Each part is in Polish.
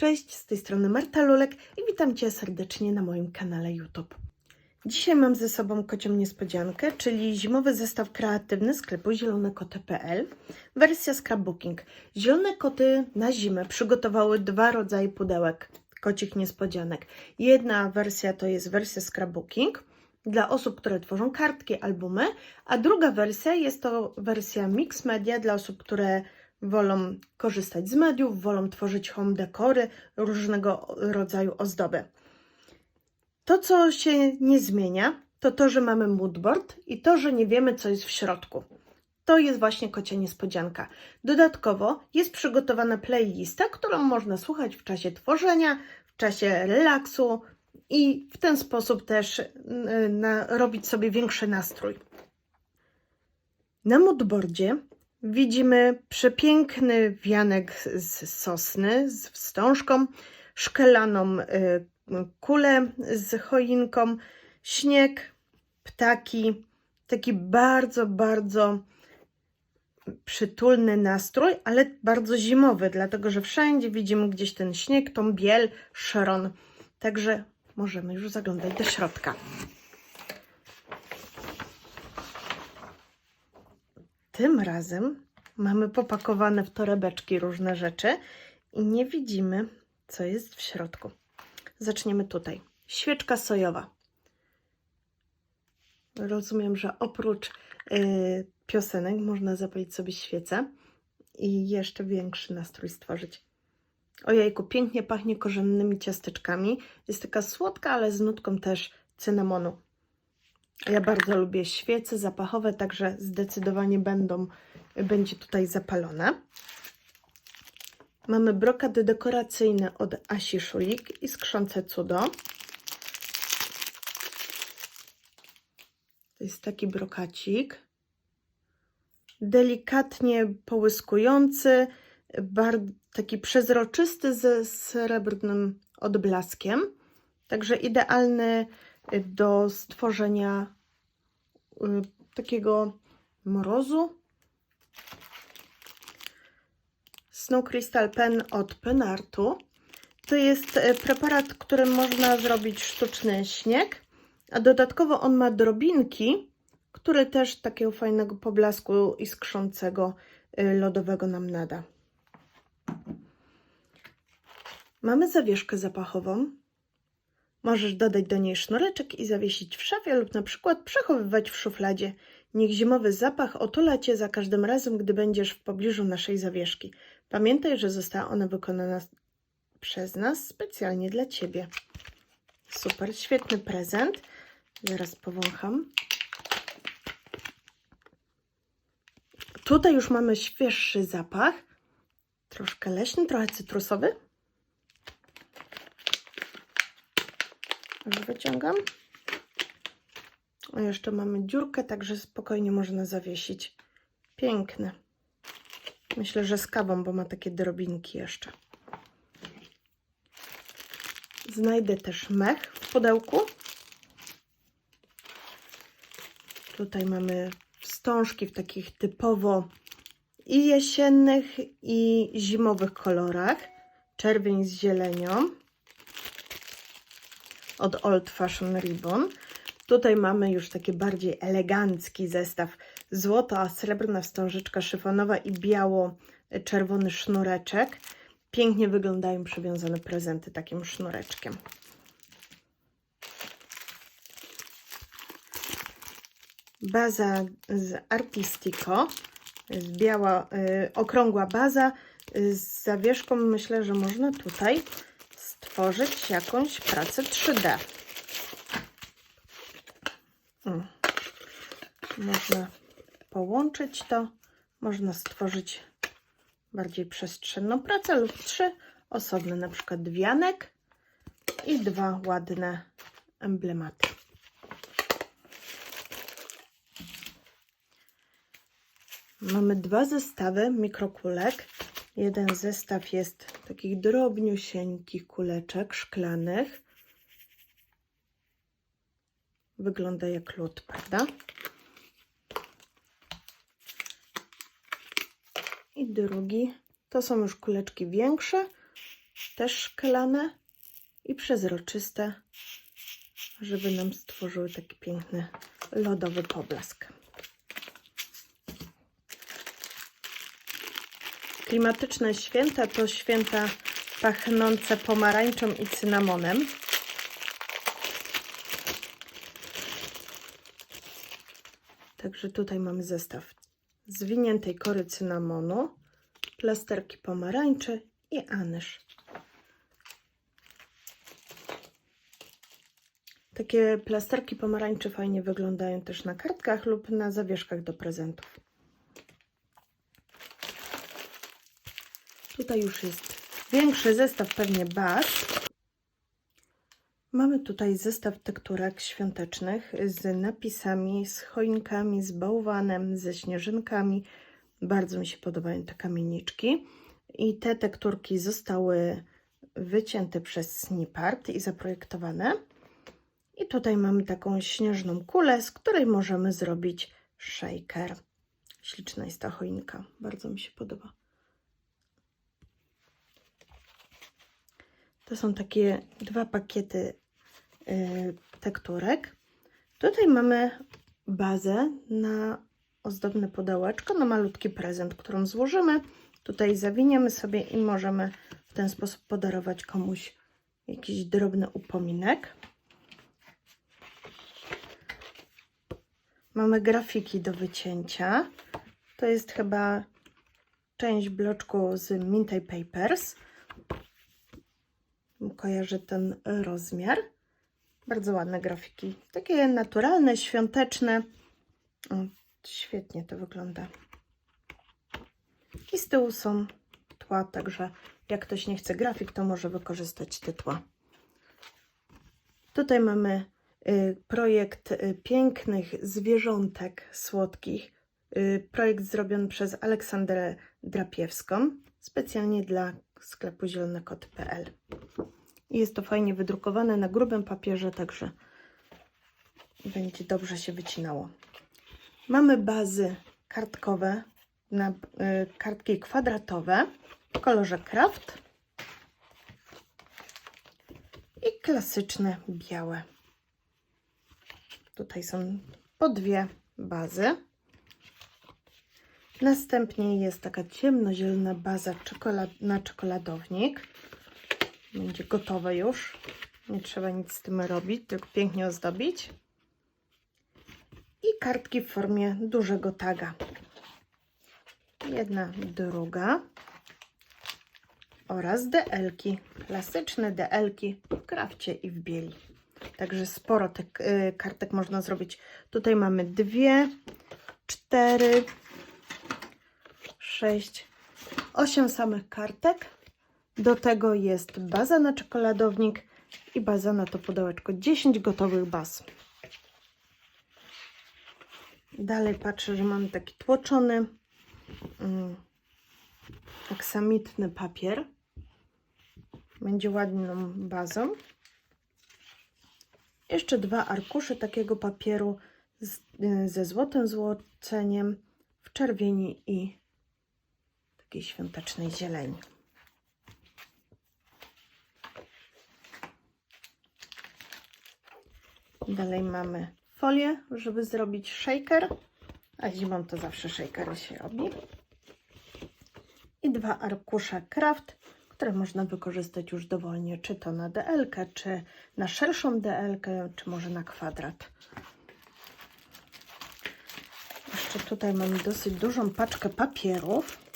Cześć, z tej strony Marta Lulek i witam Cię serdecznie na moim kanale YouTube. Dzisiaj mam ze sobą kocią niespodziankę, czyli zimowy zestaw kreatywny sklepu zielonekoty.pl, wersja scrapbooking. Zielone koty na zimę przygotowały dwa rodzaje pudełek kocich niespodzianek. Jedna wersja to jest wersja scrapbooking dla osób, które tworzą kartki, albumy, a druga wersja jest to wersja mix media dla osób, które wolą korzystać z mediów, wolą tworzyć home dekory, różnego rodzaju ozdoby. To, co się nie zmienia, to to, że mamy moodboard i to, że nie wiemy, co jest w środku. To jest właśnie kocia niespodzianka. Dodatkowo jest przygotowana playlista, którą można słuchać w czasie tworzenia, w czasie relaksu i w ten sposób też y, na, robić sobie większy nastrój. Na moodboardzie widzimy przepiękny wianek z sosny z wstążką, szkelaną y, kulę z choinką, śnieg, ptaki, taki bardzo, bardzo przytulny nastrój, ale bardzo zimowy, dlatego że wszędzie widzimy gdzieś ten śnieg, tą biel, szron. Także możemy już zaglądać do środka. Tym razem mamy popakowane w torebeczki różne rzeczy i nie widzimy, co jest w środku. Zaczniemy tutaj. Świeczka sojowa. Rozumiem, że oprócz yy, piosenek można zapalić sobie świecę i jeszcze większy nastrój stworzyć. Ojejku, pięknie pachnie korzennymi ciasteczkami. Jest taka słodka, ale z nutką też cynamonu. Ja bardzo lubię świece zapachowe, także zdecydowanie będą, będzie tutaj zapalone. Mamy brokat dekoracyjny od Asi Szulik i skrzące cudo. To jest taki brokacik. Delikatnie połyskujący, taki przezroczysty ze srebrnym odblaskiem. Także idealny do stworzenia y, takiego mrozu. Snow Crystal Pen od Penartu. To jest y, preparat, którym można zrobić sztuczny śnieg, a dodatkowo on ma drobinki, które też takiego fajnego poblasku iskrzącego y, lodowego nam nada. Mamy zawieszkę zapachową. Możesz dodać do niej sznureczek i zawiesić w szafie lub na przykład przechowywać w szufladzie. Niech zimowy zapach otula Cię za każdym razem, gdy będziesz w pobliżu naszej zawieszki. Pamiętaj, że została ona wykonana przez nas specjalnie dla Ciebie. Super, świetny prezent. Zaraz powącham. Tutaj już mamy świeższy zapach. Troszkę leśny, trochę cytrusowy. Wyciągam. A jeszcze mamy dziurkę, także spokojnie można zawiesić. Piękne. Myślę, że z kawą, bo ma takie drobinki jeszcze. Znajdę też mech w pudełku. Tutaj mamy wstążki w takich typowo i jesiennych, i zimowych kolorach. Czerwień z zielenią od Old Fashion Ribbon. Tutaj mamy już taki bardziej elegancki zestaw. Złoto, a srebrna wstążeczka szyfonowa i biało-czerwony sznureczek. Pięknie wyglądają przywiązane prezenty takim sznureczkiem. Baza z Artistico. Jest biała, y, okrągła baza z zawieszką. Myślę, że można tutaj stworzyć jakąś pracę 3D. Hmm. Można połączyć to, można stworzyć bardziej przestrzenną pracę lub trzy osobne, na przykład wianek i dwa ładne emblematy. Mamy dwa zestawy mikrokulek. Jeden zestaw jest takich drobniusieńkich kuleczek szklanych. Wygląda jak lód, prawda? I drugi to są już kuleczki większe, też szklane i przezroczyste, żeby nam stworzyły taki piękny lodowy poblask. Klimatyczne święta to święta pachnące pomarańczą i cynamonem. Także tutaj mamy zestaw zwiniętej kory cynamonu, plasterki pomarańczy i anyż. Takie plasterki pomarańczy fajnie wyglądają też na kartkach lub na zawieszkach do prezentów. Tutaj już jest większy zestaw, pewnie baz. Mamy tutaj zestaw tekturek świątecznych z napisami, z choinkami, z bałwanem, ze śnieżynkami. Bardzo mi się podobają te kamieniczki. I te tekturki zostały wycięte przez Snipart i zaprojektowane. I tutaj mamy taką śnieżną kulę, z której możemy zrobić shaker. Śliczna jest ta choinka, bardzo mi się podoba. To są takie dwa pakiety y, tekturek. Tutaj mamy bazę na ozdobne pudełeczko, na malutki prezent, którą złożymy. Tutaj zawiniemy sobie i możemy w ten sposób podarować komuś jakiś drobny upominek. Mamy grafiki do wycięcia. To jest chyba część bloczku z Mintay Papers. Kojarzę ten rozmiar. Bardzo ładne grafiki. Takie naturalne, świąteczne. O, świetnie to wygląda. I z tyłu są tła, także jak ktoś nie chce grafik, to może wykorzystać te tła. Tutaj mamy y, projekt y, pięknych zwierzątek słodkich. Y, projekt zrobiony przez Aleksandrę Drapiewską, specjalnie dla sklepu zielonekot.pl. I Jest to fajnie wydrukowane na grubym papierze, także będzie dobrze się wycinało. Mamy bazy kartkowe na y, kartki kwadratowe w kolorze kraft i klasyczne białe. Tutaj są po dwie bazy. Następnie jest taka ciemnozielona baza czekolad na czekoladownik. Będzie gotowe już. Nie trzeba nic z tym robić, tylko pięknie ozdobić. I kartki w formie dużego taga. Jedna, druga. Oraz DL-ki. Klasyczne DL-ki w krawcie i w bieli. Także sporo tych y, kartek można zrobić. Tutaj mamy dwie, cztery, sześć, osiem samych kartek. Do tego jest baza na czekoladownik i baza na to pudełeczko. 10 gotowych baz. Dalej patrzę, że mamy taki tłoczony mm, aksamitny papier. Będzie ładną bazą. Jeszcze dwa arkusze takiego papieru z, y, ze złotym złoceniem w czerwieni i takiej świątecznej zieleni. Dalej mamy folię, żeby zrobić shaker, a zimą to zawsze shakery się robi. I dwa arkusze kraft, które można wykorzystać już dowolnie, czy to na DL, czy na szerszą DL, czy może na kwadrat. Jeszcze tutaj mamy dosyć dużą paczkę papierów.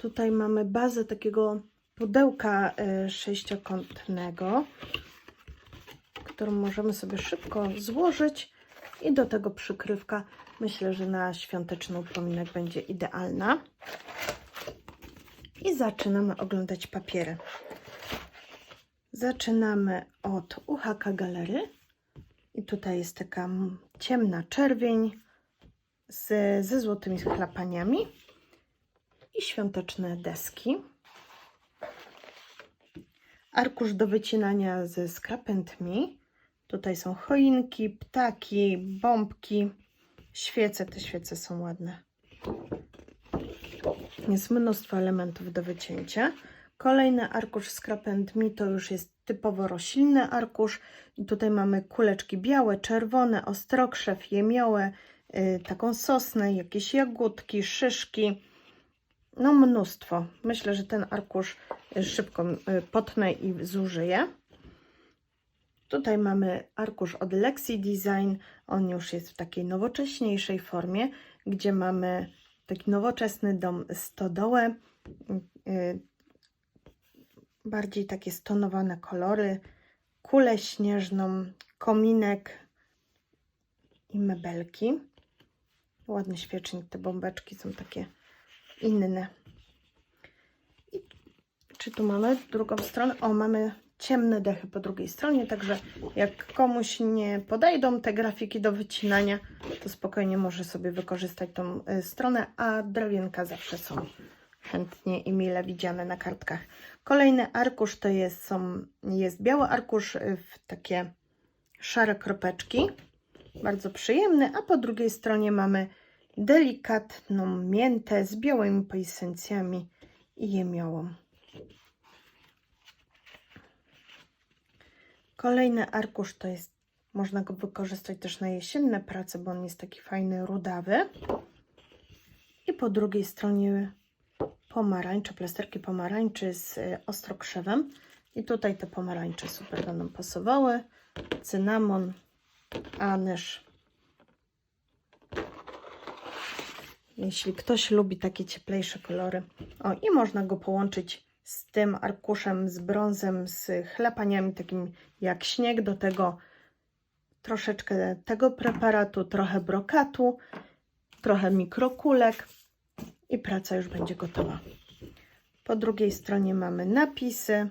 Tutaj mamy bazę takiego pudełka e, sześciokątnego, którą możemy sobie szybko złożyć i do tego przykrywka. Myślę, że na świąteczny upominek będzie idealna. I zaczynamy oglądać papiery. Zaczynamy od UHK Galery. I tutaj jest taka ciemna czerwień z, ze złotymi chlapaniami i świąteczne deski. Arkusz do wycinania ze Me. Tutaj są choinki, ptaki, bombki, świece. Te świece są ładne. Jest mnóstwo elementów do wycięcia. Kolejny arkusz and Me to już jest typowo roślinny arkusz. I tutaj mamy kuleczki białe, czerwone, ostrokrzew, jemiołę, y, taką sosnę, jakieś jagódki, szyszki. No mnóstwo. Myślę, że ten arkusz szybko y, potnę i zużyję. Tutaj mamy arkusz od Lexi Design. On już jest w takiej nowocześniejszej formie, gdzie mamy taki nowoczesny dom stodołę. y, Bardziej takie stonowane kolory, kulę śnieżną, kominek i mebelki. Ładny świecznik, te bombeczki są takie inne. I czy tu mamy drugą stronę? O, mamy ciemne dechy po drugiej stronie, także jak komuś nie podejdą te grafiki do wycinania, to spokojnie może sobie wykorzystać tą y, stronę, a drewienka zawsze są chętnie i mile widziane na kartkach. Kolejny arkusz to jest, są, jest biały arkusz y, w takie szare kropeczki, bardzo przyjemny, a po drugiej stronie mamy delikatną miętę z białymi poisencjami i jemiołą. Kolejny arkusz to jest, można go wykorzystać też na jesienne prace, bo on jest taki fajny, rudawy. I po drugiej stronie pomarańcze, plasterki pomarańczy z y, ostrokrzewem. I tutaj te pomarańcze super będą pasowały. Cynamon, anyż. Jeśli ktoś lubi takie cieplejsze kolory. O, i można go połączyć z tym arkuszem, z brązem, z chlapaniami takim jak śnieg. Do tego troszeczkę tego preparatu, trochę brokatu, trochę mikrokulek i praca już będzie gotowa. Po drugiej stronie mamy napisy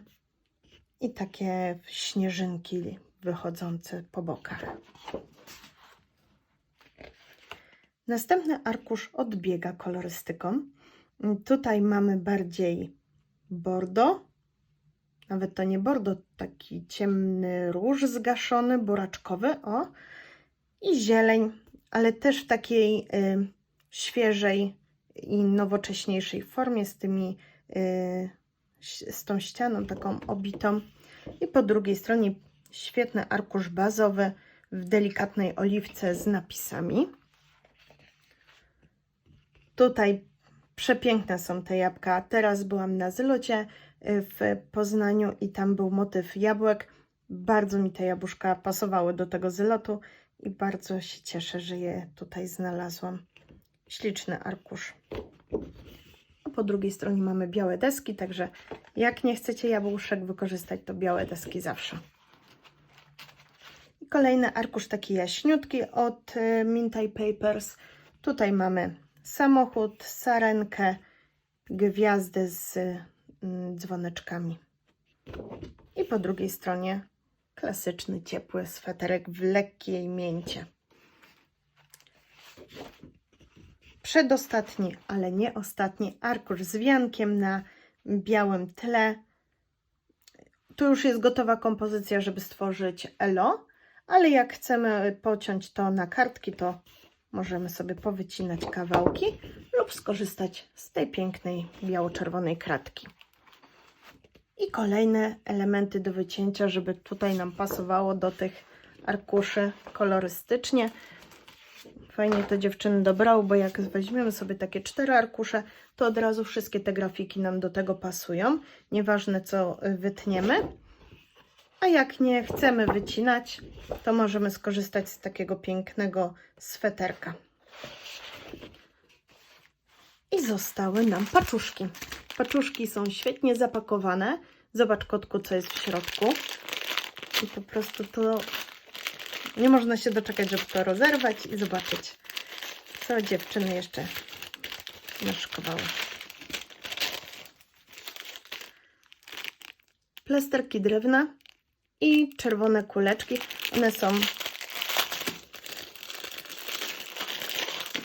i takie śnieżynki wychodzące po bokach. Następny arkusz odbiega kolorystyką. Tutaj mamy bardziej bordo, nawet to nie bordo, taki ciemny róż zgaszony, buraczkowy, o, i zieleń, ale też w takiej y, świeżej i nowocześniejszej formie z tymi, y, z tą ścianą taką obitą. I po drugiej stronie świetny arkusz bazowy w delikatnej oliwce z napisami. Tutaj przepiękne są te jabłka. Teraz byłam na zlocie y, w Poznaniu i tam był motyw jabłek. Bardzo mi te jabłuszka pasowały do tego zlotu i bardzo się cieszę, że je tutaj znalazłam. Śliczny arkusz. Po drugiej stronie mamy białe deski, także jak nie chcecie jabłuszek wykorzystać, to białe deski zawsze. I kolejny arkusz taki jaśniutki od y, Mintaj Papers. Tutaj mamy samochód, sarenkę, gwiazdę z mm, dzwoneczkami. I po drugiej stronie klasyczny, ciepły sweterek w lekkiej mięcie. Przedostatni, ale nie ostatni arkusz z wiankiem na białym tle. Tu już jest gotowa kompozycja, żeby stworzyć elo, ale jak chcemy pociąć to na kartki, to możemy sobie powycinać kawałki lub skorzystać z tej pięknej biało-czerwonej kratki. I kolejne elementy do wycięcia, żeby tutaj nam pasowało do tych arkuszy kolorystycznie. Fajnie to dziewczyny dobrały, bo jak weźmiemy sobie takie cztery arkusze, to od razu wszystkie te grafiki nam do tego pasują. Nieważne co wytniemy. A jak nie chcemy wycinać, to możemy skorzystać z takiego pięknego sweterka. I zostały nam paczuszki. Paczuszki są świetnie zapakowane. Zobacz kotku, co jest w środku. I po prostu to nie można się doczekać, żeby to rozerwać i zobaczyć, co dziewczyny jeszcze naszykowały. Plasterki drewna i czerwone kuleczki. One są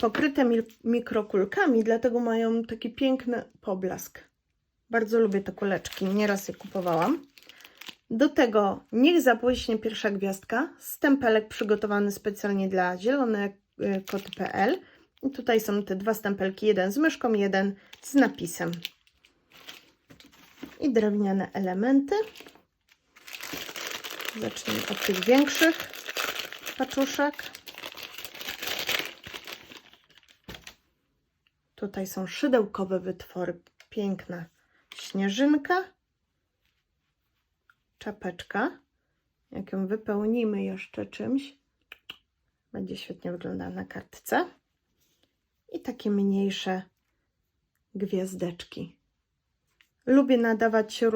pokryte mikrokulkami, dlatego mają taki piękny poblask. Bardzo lubię te kuleczki, nieraz je kupowałam. Do tego niech zabłyśnie pierwsza gwiazdka, stempelek przygotowany specjalnie dla zielonekoty.pl. I tutaj są te dwa stempelki, jeden z myszką, jeden z napisem. I drewniane elementy. Zacznijmy od tych większych paczuszek. Tutaj są szydełkowe wytwory. Piękna śnieżynka. Czapeczka. Jak ją wypełnimy jeszcze czymś, będzie świetnie wyglądała na kartce. I takie mniejsze gwiazdeczki. Lubię nadawać, y,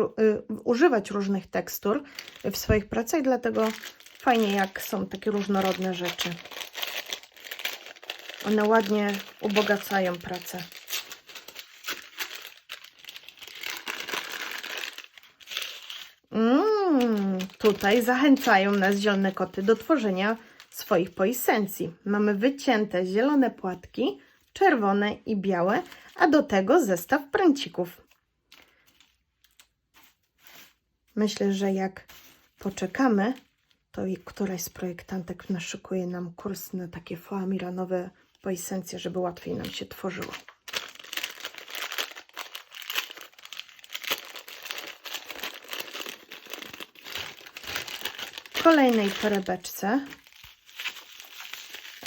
używać różnych tekstur w swoich pracach, dlatego fajnie jak są takie różnorodne rzeczy. One ładnie ubogacają pracę. Mm, tutaj zachęcają nas zielone koty do tworzenia swoich poisencji. Mamy wycięte zielone płatki, czerwone i białe, a do tego zestaw pręcików. Myślę, że jak poczekamy, to któraś z projektantek naszykuje nam kurs na takie foamiranowe poisencje, żeby łatwiej nam się tworzyło. Kolejnej torebeczce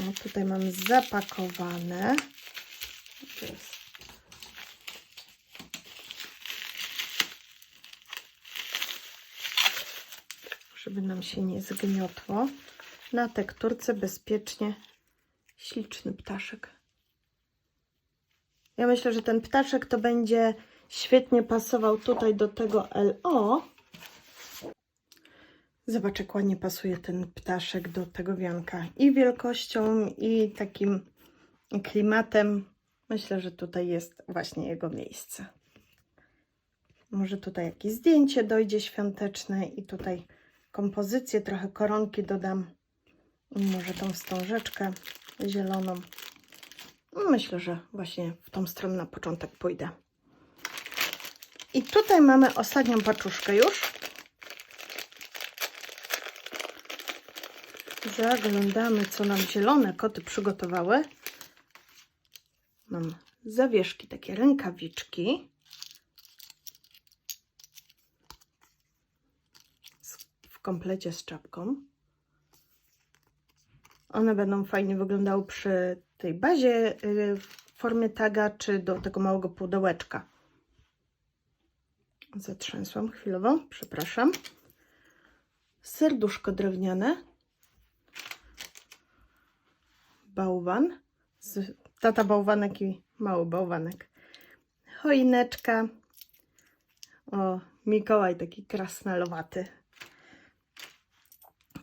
o, tutaj mam zapakowane. Żeby nam się nie zgniotło. Na tekturce bezpiecznie śliczny ptaszek. Ja myślę, że ten ptaszek to będzie świetnie pasował tutaj do tego LO. Zobacz, jak ładnie pasuje ten ptaszek do tego wianka. I wielkością, i takim klimatem. Myślę, że tutaj jest właśnie jego miejsce. Może tutaj jakieś zdjęcie dojdzie świąteczne i tutaj kompozycję, trochę koronki dodam. Może tą wstążeczkę zieloną. Myślę, że właśnie w tą stronę na początek pójdę. I tutaj mamy ostatnią paczuszkę już. Zaglądamy, co nam zielone koty przygotowały. Mam zawieszki, takie rękawiczki. Komplecie z czapką. One będą fajnie wyglądały przy tej bazie y, w formie taga, czy do tego małego pudełeczka. Zatrzęsłam chwilowo, przepraszam. Serduszko drewniane. Bałwan. Tata bałwanek i mały bałwanek. Choineczka. O, Mikołaj taki krasnalowaty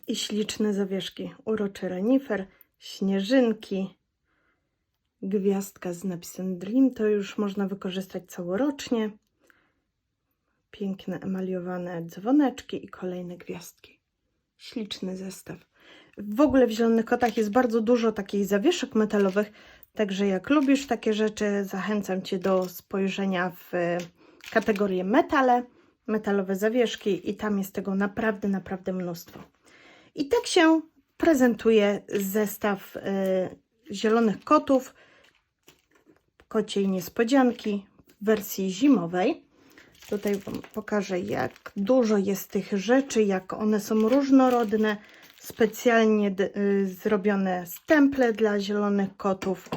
i śliczne zawieszki. Uroczy renifer, śnieżynki, gwiazdka z napisem Dream. To już można wykorzystać całorocznie. Piękne emaliowane dzwoneczki i kolejne gwiazdki. Śliczny zestaw. W ogóle w Zielonych Kotach jest bardzo dużo takich zawieszek metalowych, także jak lubisz takie rzeczy, zachęcam Cię do spojrzenia w kategorię metale, metalowe zawieszki i tam jest tego naprawdę, naprawdę mnóstwo. I tak się prezentuje zestaw y, zielonych kotów, kociej niespodzianki w wersji zimowej. Tutaj Wam pokażę, jak dużo jest tych rzeczy, jak one są różnorodne. Specjalnie y, zrobione stemple dla zielonych kotów.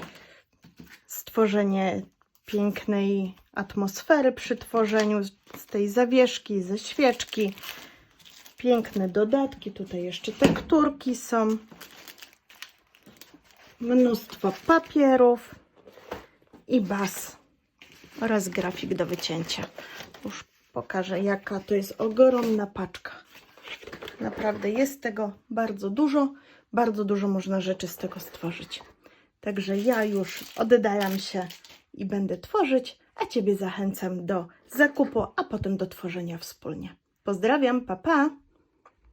Stworzenie pięknej atmosfery przy tworzeniu z tej zawieszki, ze świeczki piękne dodatki. Tutaj jeszcze tekturki są. Mnóstwo papierów i bas oraz grafik do wycięcia. Już pokażę, jaka to jest ogromna paczka. Naprawdę jest tego bardzo dużo. Bardzo dużo można rzeczy z tego stworzyć. Także ja już oddalam się i będę tworzyć, a Ciebie zachęcam do zakupu, a potem do tworzenia wspólnie. Pozdrawiam, pa pa!